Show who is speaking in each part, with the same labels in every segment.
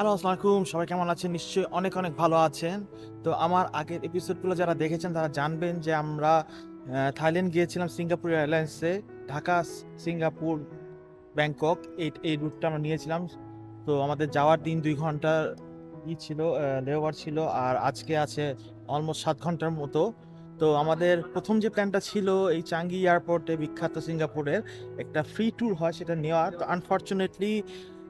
Speaker 1: Hello আসসালামু সবাই কেমন আছেন? নিশ্চয়ই অনেক অনেক ভালো আছেন। তো আমার আগের এপিসোডগুলো যারা দেখেছেন, তারা জানবেন যে আমরা থাইল্যান্ড গিয়েছিলাম সিঙ্গাপুর এয়ারলাইন্সে। ঢাকা, সিঙ্গাপুর, ব্যাংকক, এই এই রুটটা আমরা নিয়েছিলাম। তো আমাদের যাওয়ার দিন দুই ঘণ্টার ই ছিল লেওভার ছিল, আর আজকে আছে অলমোস্ট সাত ঘণ্টার মতো। তো আমাদের প্রথম যে প্ল্যানটা ছিল, এই চাঙ্গি এয়ারপোর্টে বিখ্যাত সিঙ্গাপুরের একটা ফ্রি ট্যুর হয় সেটা নেওয়ার। তো আনফর্চুনেটলি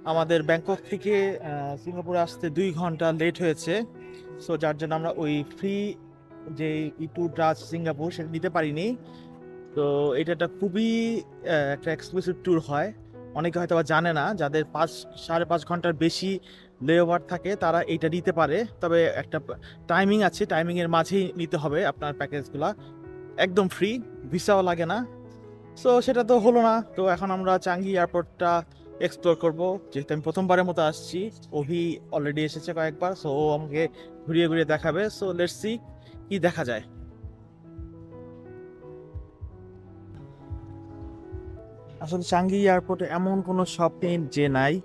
Speaker 1: আমাদের ব্যাংকক থেকে সিঙ্গাপুরে আসতে দুই ঘণ্টা লেট হয়েছে। সো যার জন্য আমরা ওই ফ্রি যে ই ট্যুরটা আছে সিঙ্গাপুর, সেটা নিতে পারিনি। তো এটা একটা খুবই একটা এক্সক্লুসিভ ট্যুর হয়। অনেকে হয়তো বা জানে না, যাদের পাঁচ, সাড়ে পাঁচ ঘণ্টার বেশি লেওভার থাকে, তারা এইটা নিতে পারে। তবে একটা টাইমিং আছে টাইমিংয়ের মাঝেই নিতে হবে আপনার প্যাকেজগুলা একদম ফ্রি ভিসাও লাগে না। সো সেটা তো হলো না। তো, এখন আমরা চাঙ্গি এয়ারপোর্টটা এক্সপ্লোর করব। যেহেতু আমি প্রথমবারের মতো আসছি, অভি অলরেডি এসেছে কয়েকবার সো ও আমাকে ঘুরিয়ে ঘুরিয়ে দেখাবে। সো লেটস সি কি দেখা যায়। আসলে চাঙ্গি এয়ারপোর্টে এমন কোনো শপ যে নাই।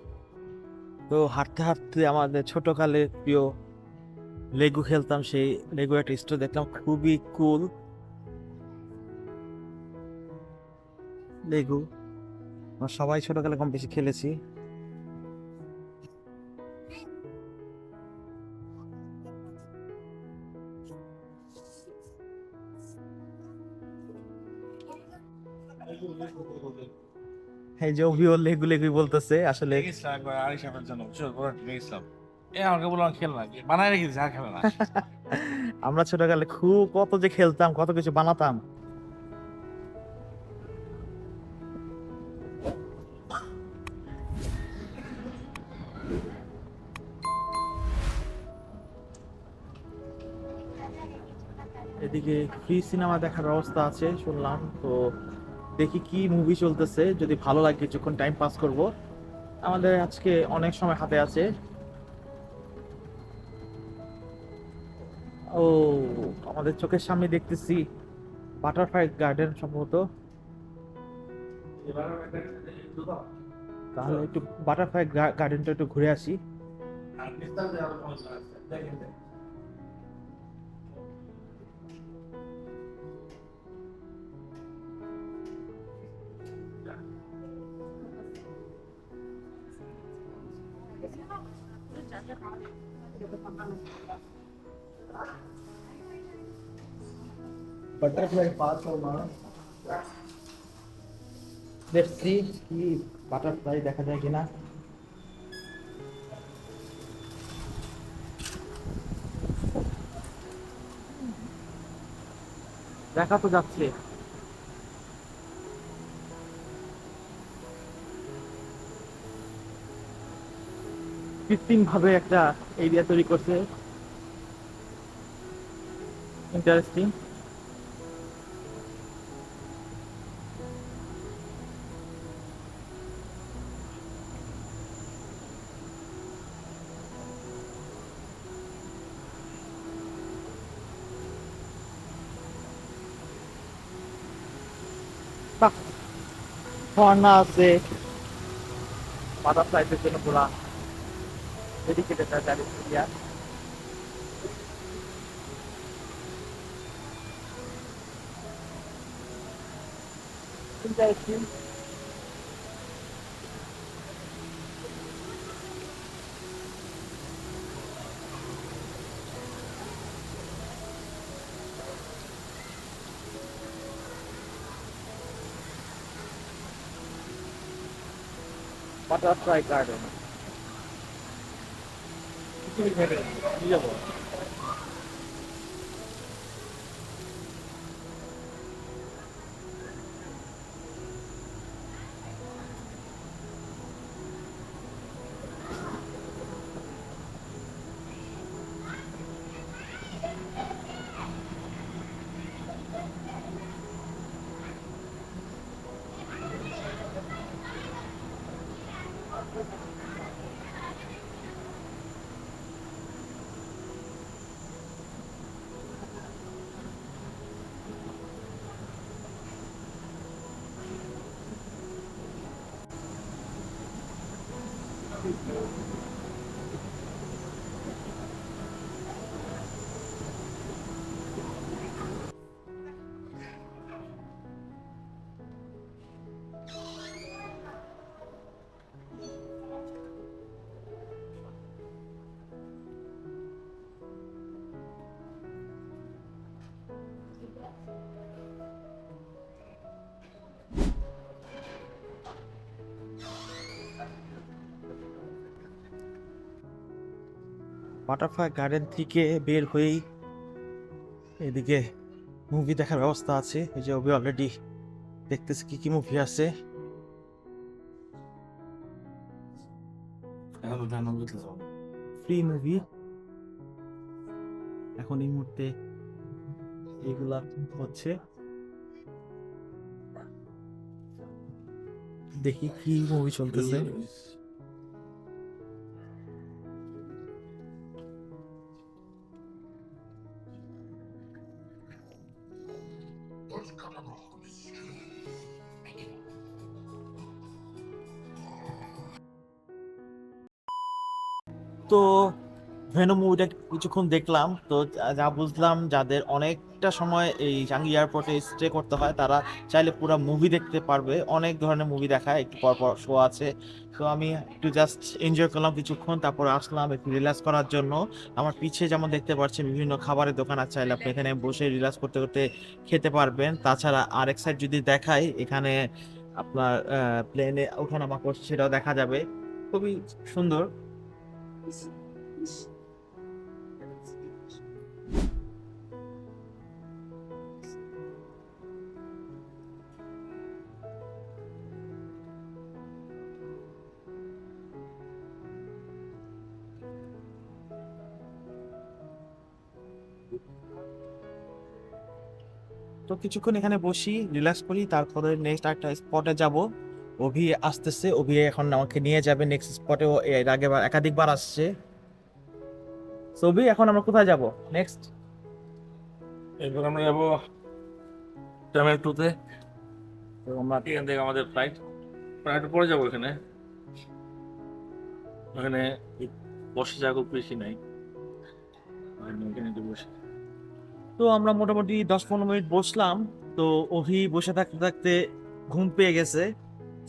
Speaker 1: তো হাঁটতে হাঁটতে আমাদের ছোটকালে প্রিয় লেগু খেলতাম, সেই লেগু একটা স্টোর দেখলাম, খুবই কুল লেগু আমরা সবাই ছোটকালে কম বেশি খেলেছি। এই যে অভিও লেগু লেগুই বলতেছে আসলে
Speaker 2: আমাকে বললাম খেল না। বানায় রেখে দিয়েছে আর খেলে না।
Speaker 1: আমরা ছোটকালে খুব কত যে খেলতাম কত কিছু বানাতাম। ফ্রি সিনেমা দেখার ব্যবস্থা আছে, শুনলাম। তো দেখি কি মুভি চলতেছে, যদি ভালো লাগে কিছুক্ষণ টাইম পাস করব। আমাদের আজকে অনেক সময় হাতে আছে। ও, আমাদের চোখের সামনে দেখতেছি বাটারফ্লাই গার্ডেন সম্ভবত। তাহলে একটু বাটারফ্লাই গার্ডেনটা একটু ঘুরে আসি। বাটারফ্লাই পার্ক মা লেটস সি কি বাটারফ্লাই দেখা যায় কিনা। দেখা তো যাচ্ছে। কৃত্রিম ভাবে একটা এরিয়া তৈরি করছে। ইন্টারেস্টিং ঝর্ণা আছে বাটারফ্লাইদের জন্য পুরা dedicated area interesting butterfly garden যাব বাটারফ্লাই গার্ডেন থেকে বের হয়েই এদিকে মুভি দেখার ব্যবস্থা আছে। এই যে অভি অলরেডি দেখতেছে কি কি মুভি আছে। ফ্রি মুভি এখন এই মুহূর্তে এগুলা হচ্ছে। দেখি কি মুভি চলতেছে। ভেনো মুভিটা কিছুক্ষণ দেখলাম, তো যা- বুঝলাম যাদের অনেকটা সময় এই চাঙ্গি এয়ারপোর্টে স্টে করতে হয়, তারা চাইলে পুরো মুভি দেখতে পারবে। অনেক ধরনের মুভি দেখায়, একটু পর পর শো আছে। তো আমি একটু জাস্ট এনজয় করলাম কিছুক্ষণ, তারপর আসলাম একটু রিল্যাক্স করার জন্য। আমার পিছে যেমন দেখতে পাচ্ছেন, বিভিন্ন খাবারের দোকান আছে, চাইলে আপনি এখানে বসে রিল্যাক্স করতে করতে খেতে পারবেন। তাছাড়া আরেক সাইড যদি দেখাই, এখানে আপনার প্লেনে ওঠানামা করছে, সেটাও দেখা যাবে। খুবই সুন্দর। তো কিছুক্ষণ এখানে বসি রিল্যাক্স করি, তারপরে নেক্সট একটা স্পটে যাব। অভি আসতেছে, অভি এখন আমাকে নিয়ে যাবে। নেক্সট স্পটে এর আগে একাধিকবার আসছে। অভি, এখন আমরা কোথায় যাব? নেক্সট
Speaker 2: এরপর আমরা যাব টার্মিনাল টুতে
Speaker 1: তো। আমরা
Speaker 2: এখান থেকে আমাদের ফ্লাইট ফ্লাইট পরে যাব এখানে। ওখানে বসে জায়গা খুব বেশি নাই। ওখানে একটু বসে।
Speaker 1: তো আমরা মোটামুটি দশ পনেরো মিনিট বসলাম। তো অভি বসে থাকতে থাকতে ঘুম পেয়ে গেছে।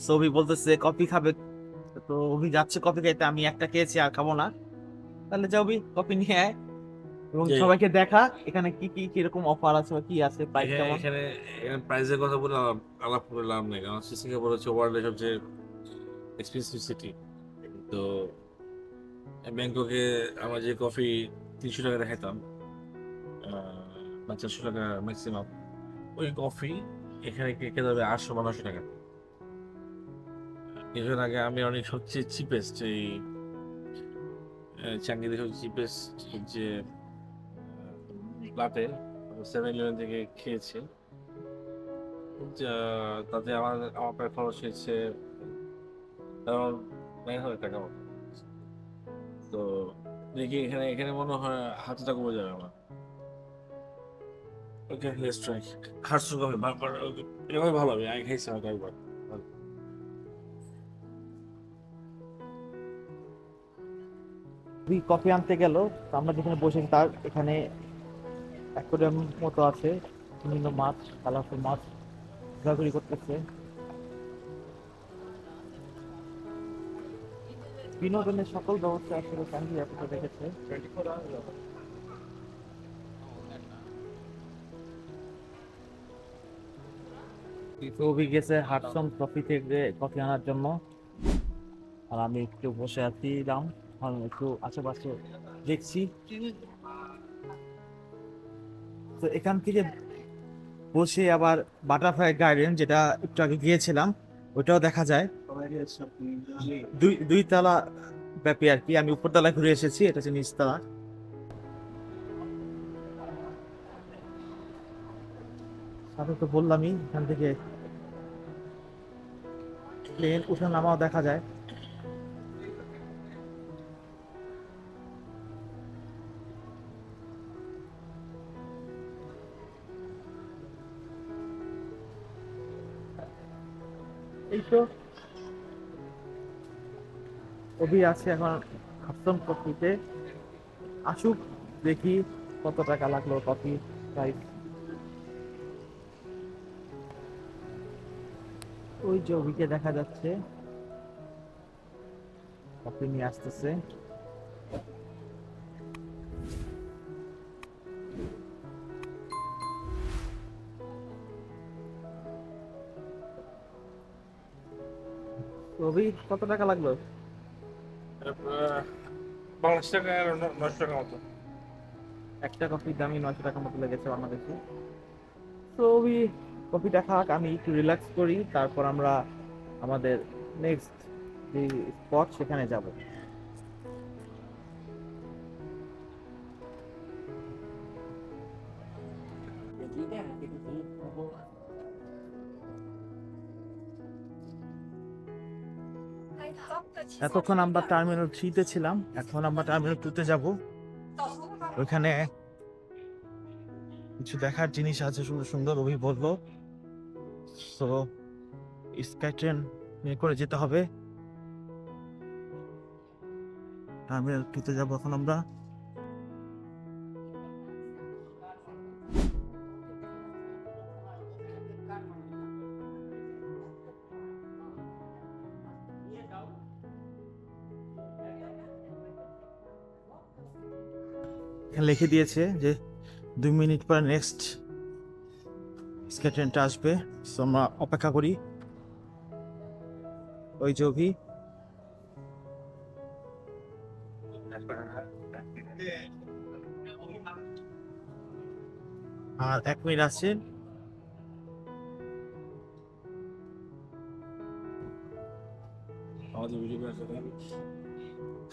Speaker 1: তো অভি বলতেছে কফি খাবে? তো অভি যাচ্ছে কফি খাইতে আমি একটা খেয়েছি আর খাব না। তাহলে যা অভি কফি নিয়ে আয় এবং সবাইকে দেখা এখানে কি কি কীরকম অফার আছে বা কি আছে প্রাইস কেমন?
Speaker 2: এখানে এখানে প্রাইসের কথা বলে আলাপ আলাপ করে লাভ নেই কারণ সিঙ্গাপুর হচ্ছে ওয়ার্ল্ডের সবচেয়ে এক্সপেন্সিভ সিটি তো ব্যাংককে আমরা যে কফি তিনশো টাকা দেখাইতাম বা চারশো টাকা ম্যাক্সিমাম ওই কফি এখানে খেতে হবে আটশো বা নশো টাকা। কিছুদিন আগে আমি অনেক সবচেয়ে চিপেস্ট এই চাঙ্গিতে সবচেয়ে চিপেস্ট যে লাটে সেভেন ইলেভেন থেকে খেয়েছি। তাতে আমার আমার প্রায় খরচ হয়েছে নাইন হাজার টাকা তো দেখি এখানে এখানে মনে হয় হাজার টাকা কমে যাবে আমার। ওকে লেটস ট্রাই হার্সু কফি এভাবে ভালো হবে আমি খাইছি হয়তো একবার
Speaker 1: অভি কফি আনতে গেল আমরা যেখানে বসেছি তার এখানে অ্যাকোরিয়াম মতো আছে, বিভিন্ন মাছ, কালারফুল মাছ ঘোরাঘুরি করতেছে। বিনোদনের সকল ব্যবস্থা আসলে চাঙ্গি এয়ারপোর্টে রেখেছে অভি গেছে হাটসন কফি থেকে কফি আনার জন্য। আর আমি একটু বসে আছি দাম একটু আশেপাশে দেখছি। তো এখান থেকে বসে আবার বাটারফ্লাই গার্ডেন যেটা একটু আগে গিয়েছিলাম ওটাও দেখা যায়। দুই দুই তলা ব্যাপী আর কি। আমি উপরতলায় ঘুরে এসেছি, এটা হচ্ছে নিচতলা সাথে তো বললামই, এখান থেকে প্লেন উঠে নামাও দেখা যায়। এই তো। অভি আছে এখন হাসন কফিতে আসুক, দেখি কত টাকা লাগল কফি প্রাইস ওই যে অভিকে দেখা যাচ্ছে। কফি নিয়ে আসতেছে। অভি কত টাকা লাগল?
Speaker 2: বাংলাদেশ টাকা নশো টাকা মতো।
Speaker 1: একটা কফির দামই নয়শো টাকার মতো লেগেছে বাংলাদেশে। তো কফিটা খাক, আমি একটু রিল্যাক্স করি, তারপর আমরা আমাদের নেক্সট যে স্পট সেখানে যাব। এতক্ষণ আমরা টার্মিনাল থ্রিতে ছিলাম, এখন আমরা টার্মিনাল টুতে যাব। ওইখানে কিছু দেখার জিনিস আছে, সুন্দর সুন্দর অভি বলল সো স্কাই ট্রেন নিয়ে করে যেতে হবে। টার্মিনাল টুতে যাব এখন আমরা। লিখে দিয়েছে যে, দুই মিনিট পর নেক্সট স্কাই ট্রেনটা আসবে। সো আমরা অপেক্ষা করি। ওই যে অভি। আর এক মিনিট আছে।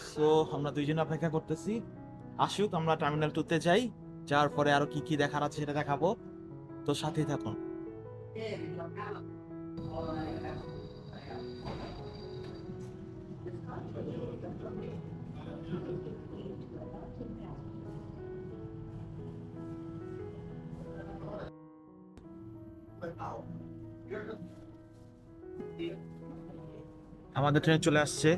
Speaker 1: সো আমরা দুইজন অপেক্ষা করতেছি। আসুক আমরা টার্মিনাল টুতে যাই। যাওয়ার পরে আরও কি কি দেখার আছে সেটা দেখাবো। তো সাথেই থাকুন। আমাদের ট্রেন চলে আসছে।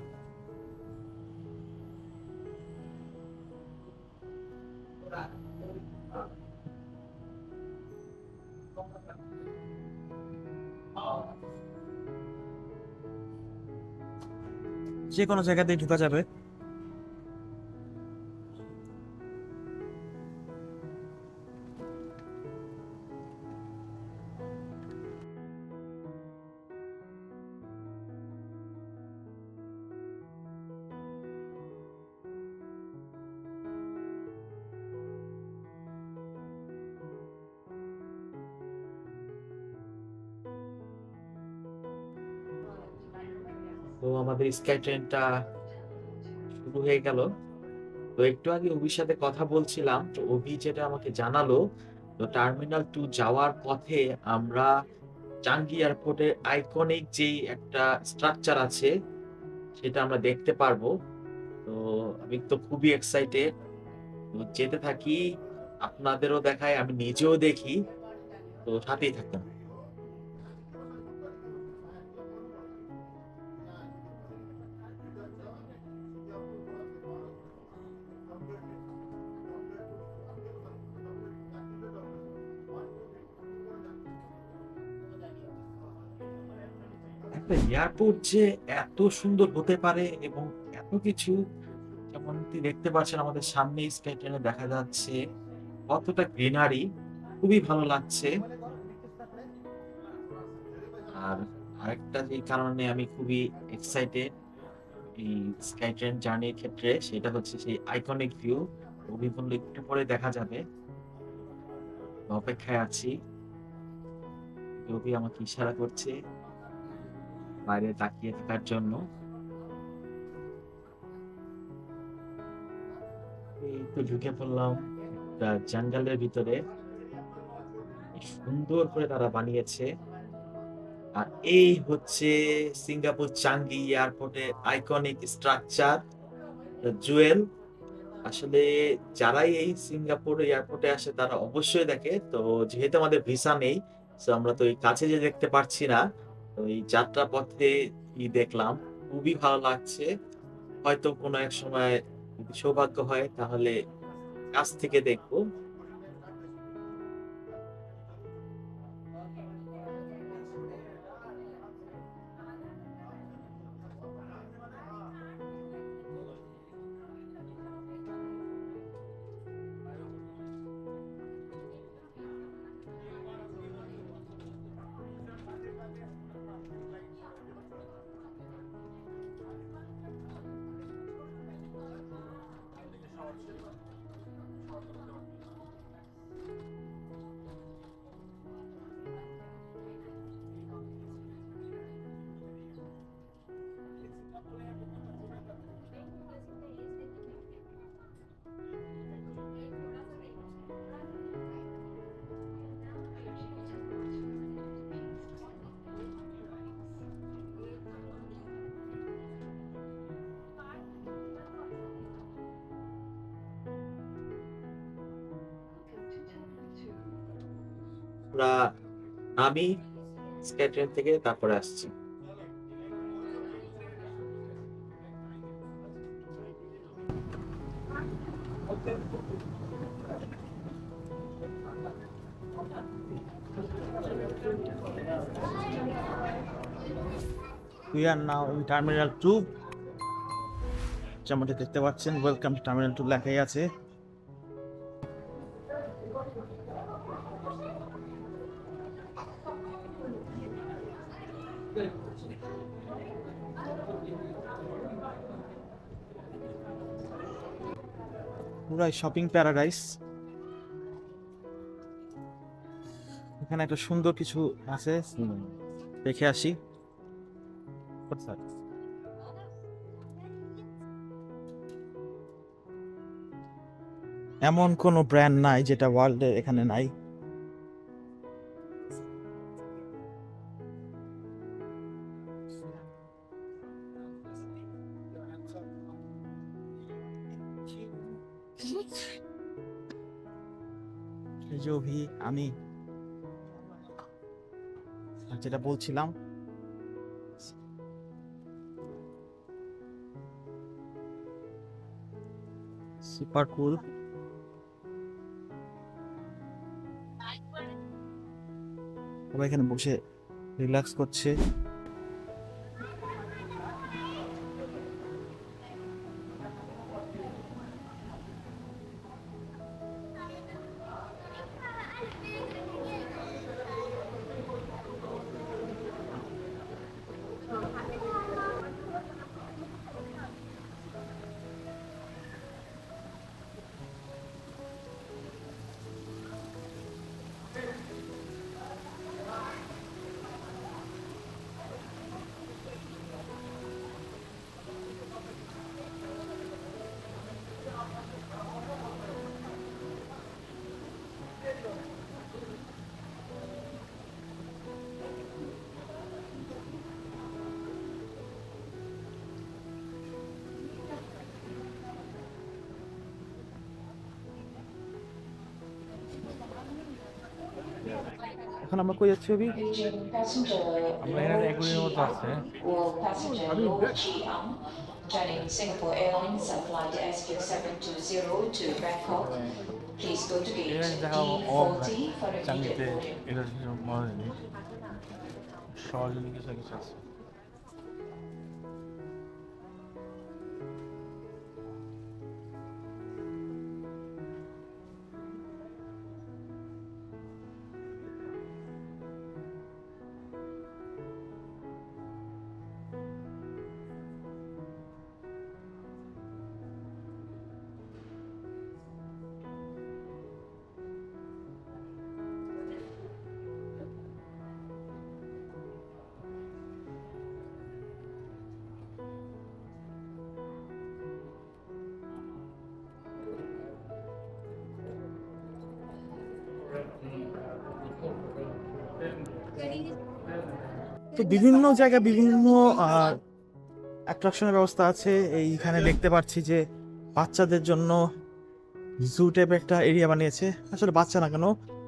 Speaker 1: যে কোনো জায়গাতেই ঢুকা যাবে। আমাদের স্কাই ট্রেনটা শুরু হয়ে গেল। তো একটু আগে অভির সাথে কথা বলছিলাম, তো অভি যেটা আমাকে জানালো, তো টার্মিনাল টু যাওয়ার পথে আমরা চাঙ্গি এয়ারপোর্টের আইকনিক যেই একটা স্ট্রাকচার আছে, সেটা আমরা দেখতে পারব। তো আমি তো খুবই এক্সাইটেড যেতে থাকি, আপনাদেরও দেখায়, আমি নিজেও দেখি। তো সাথেই থাকুন। এয়ারপোর্ট যে এত সুন্দর হতে পারে এবং এত কিছু যেমনটি দেখতে পাচ্ছেন আমাদের সামনে স্কাই দেখা যাচ্ছে, কতটা গ্রিনারি, খুবই ভালো লাগছে। আর আরেকটা যে কারণে আমি খুবই এক্সাইটেড এই স্কাই ট্রেন জার্নির ক্ষেত্রে, সেটা হচ্ছে সেই আইকনিক ভিউ অভি একটু পরে দেখা যাবে। অপেক্ষায় আছি। অভি আমাকে ইশারা করছে বাইরে তাকিয়ে থাকার জন্য। এই ঢুকে পড়লাম একটা জঙ্গলের ভিতরে। সুন্দর করে তারা বানিয়েছে। আর এই হচ্ছে সিঙ্গাপুর চাঙ্গি এয়ারপোর্টের আইকনিক স্ট্রাকচার জুয়েল। আসলে যারাই এই সিঙ্গাপুর এয়ারপোর্টে আসে তারা অবশ্যই দেখে। তো যেহেতু আমাদের ভিসা নেই, তো আমরা তো এই কাছে যে দেখতে পারছি না। এই যাত্রা পথে ই দেখলাম, খুবই ভালো লাগছে। হয়তো কোনো এক সময় সৌভাগ্য হয়, তাহলে কাছ থেকে দেখব। couch to play.
Speaker 3: আমরা আমি স্কাই ট্রেন থেকে তারপরে আসছি।
Speaker 1: We are now in terminal two যেমনটি দেখতে পাচ্ছেন ওয়েলকাম টু টার্মিনাল টু লেখাই আছে। পুরাই শপিং প্যারাডাইস। এখানে একটা সুন্দর কিছু আছে। দেখে আসি। এমন কোনো ব্র্যান্ড নাই যেটা ওয়ার্ল্ডে এখানে নাই। আমি যেটা বলছিলাম সুপার কুল। সবাই এখানে বসে রিল্যাক্স করছে। এখন আমরা কই যাচ্ছি অভি
Speaker 2: আমরা এখানে এগুলির মতো আছে
Speaker 4: joining Singapore Airlines flight SQ720 to Bangkok. Please go to gate
Speaker 2: এখানে
Speaker 4: D40 for
Speaker 2: a মনে নেই সহযোগী কিছু কিছু আছে
Speaker 1: তো বিভিন্ন জায়গায় বিভিন্ন অ্যাট্রাকশনের ব্যবস্থা আছে। এইখানে দেখতে পাচ্ছি যে বাচ্চাদের জন্য জু টাইপ একটা এরিয়া বানিয়েছে। আসলে বাচ্চা না কেন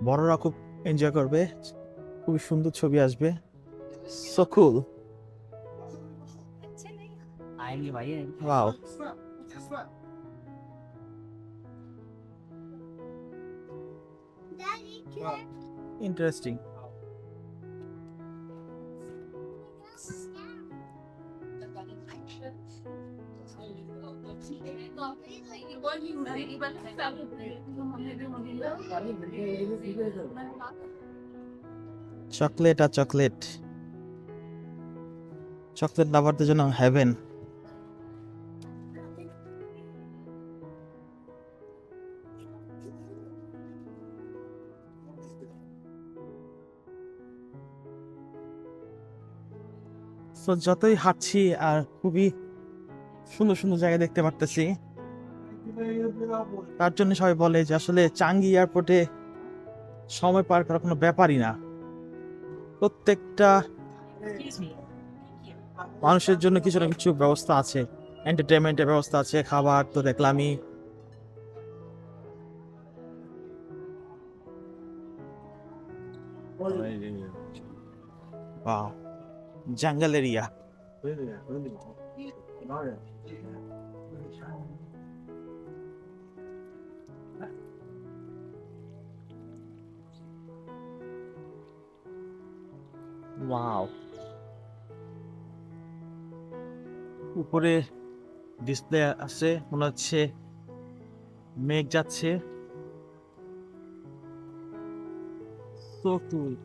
Speaker 1: বড়রা খুব এনজয় করবে। খুবই সুন্দর ছবি আসবে। সকুল ইন্টারেস্টিং চকলেট আর চকলেট। চকলেট লাভারদের জন্য হ্যাভেন তো যতই হাঁটছি আর খুবই সুন্দর সুন্দর জায়গা দেখতে পারতেছি তার জন্য সবাই বলে যে আসলে চাঙ্গি এয়ারপোর্টে সময় পার করা কোনো ব্যাপারই না। প্রত্যেকটা মানুষের জন্য কিছু না কিছু ব্যবস্থা আছে। এন্টারটেনমেন্টের ব্যবস্থা আছে খাবার তো দেখলামই। Wow. Jungle Wow. উপরে ডিসপ্লে আছে মনে হচ্ছে মেঘ যাচ্ছে। সো কুল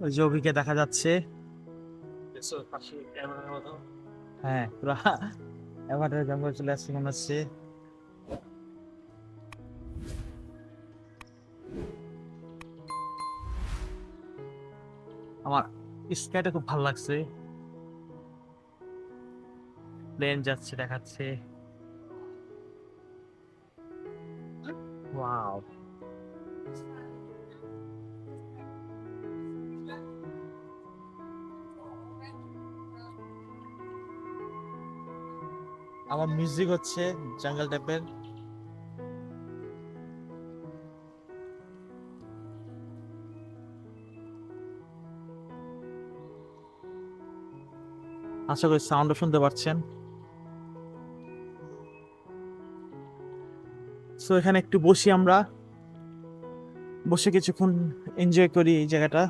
Speaker 1: ওই যে অভিকে দেখা যাচ্ছে। হ্যাঁ পুরা এবার জঙ্গল চলে আসছে মনে হচ্ছে। আমার স্কাইটা খুব ভালো লাগছে। প্লেন যাচ্ছে দেখাচ্ছে। ওয়াও আমার মিউজিক হচ্ছে জঙ্গল টাইপের আশা করি সাউন্ডও শুনতে পাচ্ছেন সো এখানে একটু বসি আমরা। বসে কিছুক্ষণ এনজয় করি এই জায়গাটা।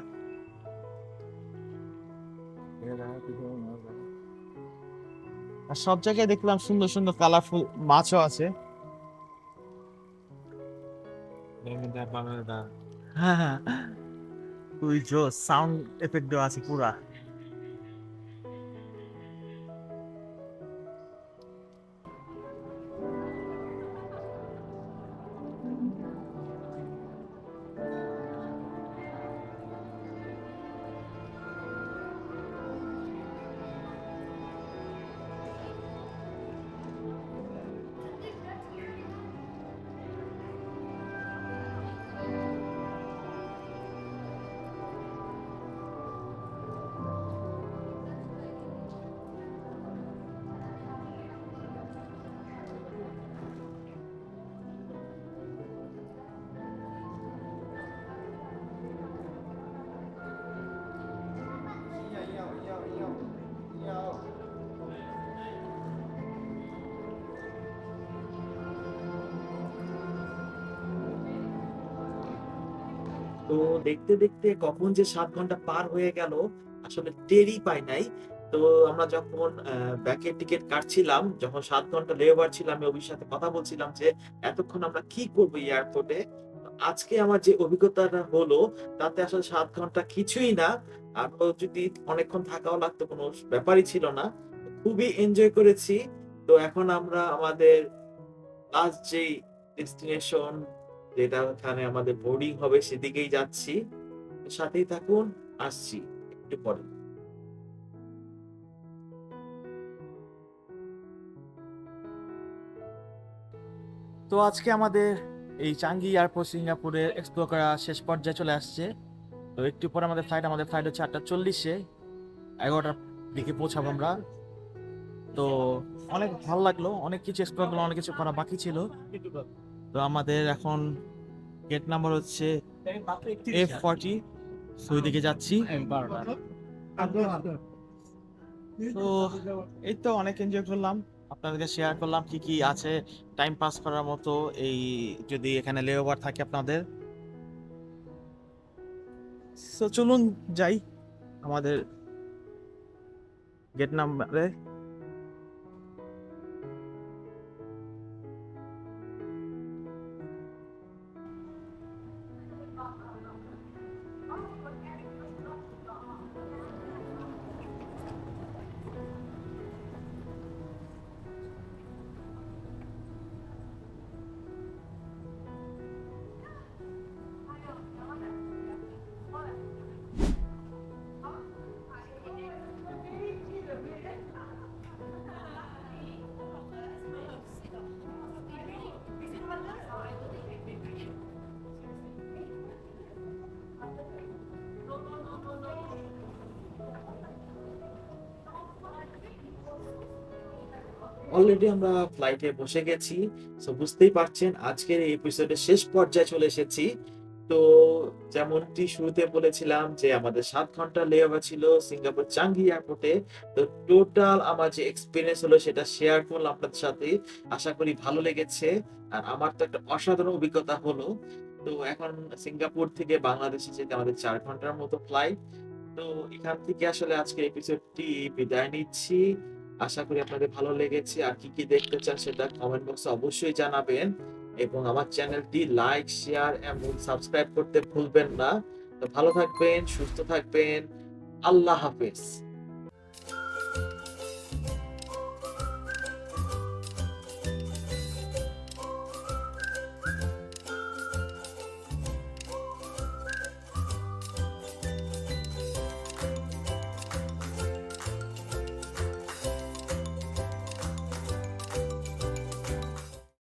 Speaker 1: আর সব জায়গায় দেখলাম সুন্দর সুন্দর কালারফুল মাছও আছে। হ্যাঁ হ্যাঁ। জো সাউন্ড এফেক্ট দেওয়া আছে পুরা।
Speaker 3: তো দেখতে দেখতে কখন যে সাত ঘণ্টা পার হয়ে গেল, আসলে টেরই পাই নাই। তো আমরা যখন ব্যাকের টিকিট কাটছিলাম, যখন সাত ঘণ্টা লেবার ছিলাম আমি অভির সাথে কথা বলছিলাম যে, এতক্ষণ আমরা কি করব এয়ারপোর্টে আজকে আমার যে অভিজ্ঞতাটা হলো, তাতে আসলে সাত ঘণ্টা কিছুই না। আরও যদি অনেকক্ষণ থাকাও লাগতো, কোনো ব্যাপারই ছিল না। খুবই এনজয় করেছি। তো এখন আমরা আমাদের লাস্ট যেই ডেস্টিনেশন যেটা ওখানে আমাদের বোর্ডিং হবে সেদিকেই যাচ্ছি। সাথেই থাকুন, আসছি, একটু পরে।
Speaker 1: তো আজকে আমাদের এই চাঙ্গি এয়ারপোর্ট সিঙ্গাপুরের এক্সপ্লোর করা শেষ পর্যায়ে চলে আসছে। তো একটু পরে আমাদের ফ্লাইট আমাদের ফ্লাইট হচ্ছে আটটা চল্লিশে। এগারোটার দিকে পৌঁছাবো আমরা। তো অনেক ভালো লাগল, অনেক কিছু এক্সপ্লোর করলাম, অনেক কিছু করা বাকি ছিল। তো আমাদের এখন গেট নাম্বার হচ্ছে এফ ফর্টি ওই দিকে যাচ্ছি। তো এই তো অনেক এনজয় করলাম। আপনাদেরকে শেয়ার করলাম কি কি আছে টাইম পাস করার মতো এই যদি এখানে লেওভার থাকে আপনাদের। তো চলুন যাই আমাদের গেট নাম্বারে অলরেডি আমরা ফ্লাইটে বসে গেছি সো বুঝতেই পারছেন আজকের এই এপিসোডের শেষ পর্যায়ে চলে এসেছি। তো যেমনটি শুরুতে বলেছিলাম যে আমাদের সাত ঘণ্টা লেওভার ছিল সিঙ্গাপুর চাঙ্গি এয়ারপোর্টে তো টোটাল আমার যে এক্সপিরিয়েন্স হলো সেটা শেয়ার করলাম আপনাদের সাথে। আশা করি ভালো লেগেছে, আর আমার তো একটা অসাধারণ অভিজ্ঞতা হলো। তো এখন সিঙ্গাপুর থেকে বাংলাদেশে যেতে আমাদের চার ঘণ্টার মতো ফ্লাইট তো এখান থেকে আসলে আজকে এপিসোডটি বিদায় নিচ্ছি। আশা করি আপনাদের ভালো লেগেছে। আর কি কি দেখতে চান সেটা কমেন্ট বক্সে অবশ্যই জানাবেন। এবং আমার চ্যানেলটি লাইক শেয়ার এবং সাবস্ক্রাইব করতে ভুলবেন না। তো ভালো থাকবেন, সুস্থ থাকবেন। আল্লাহ হাফেজ।